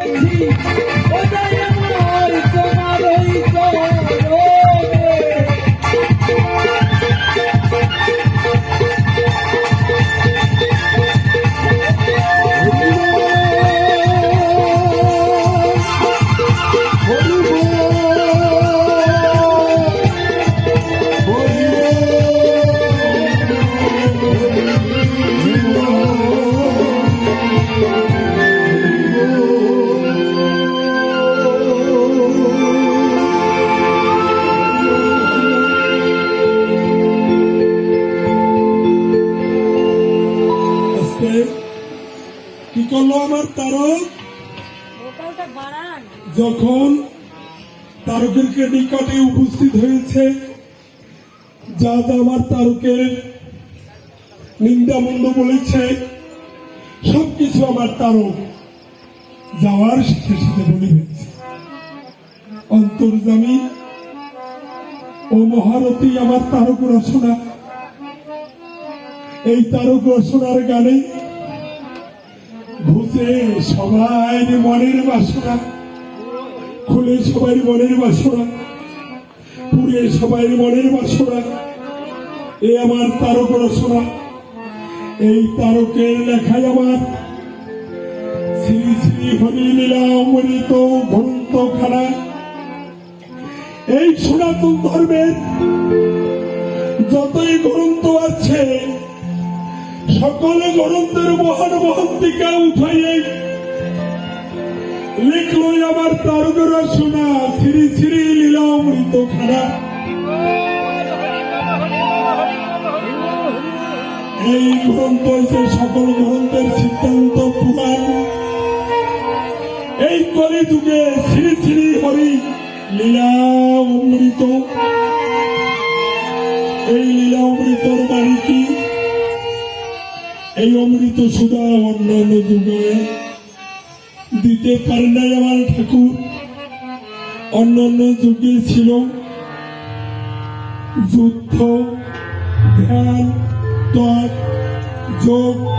Thank কি করল আমার তারক? যখন তারকের নিকটে উপস্থিত হয়েছে যা যা আমার তারকের নিন্দা মন্দ বলেছে সবকিছু আমার তারক যাওয়ার সাথে সাথে বলে হয়েছে। অন্তর্জামী ও মহারথী আমার তারক রচনা। এই তারক রচনার গানে ঘুষে সবাই মনের বাসনা, খুলে সবাই মনের বাসনা, পুড়ে সবাই মনের বাসনা। এ আমার তারক রচনা, এই তারকের লেখায় আমার শ্রী শ্রী হরি লীলা অমৃত গ্রন্থ খানা এই সনাতন ধর্মের যতই গ্রন্থ আছে সকল গ্রন্থের মহান মহান্তিকা উঠাইয়ে লিখলো আমার তারক রচনা, শ্রী শ্রী লীলা অমৃত খানা। এই গ্রন্থ হচ্ছে সকল গ্রন্থের সিদ্ধান্ত পুরাণ এই কলি যুগে শ্রী শ্রী হরি লীলা অমৃত এই লীলা অমৃতর কি এই অমৃত সুদা অন্যান্য যুগে দিতে পারে নাই আমার ঠাকুর। অন্যান্য যুগে ছিল যুদ্ধ, ধ্যান তৎ যোগ।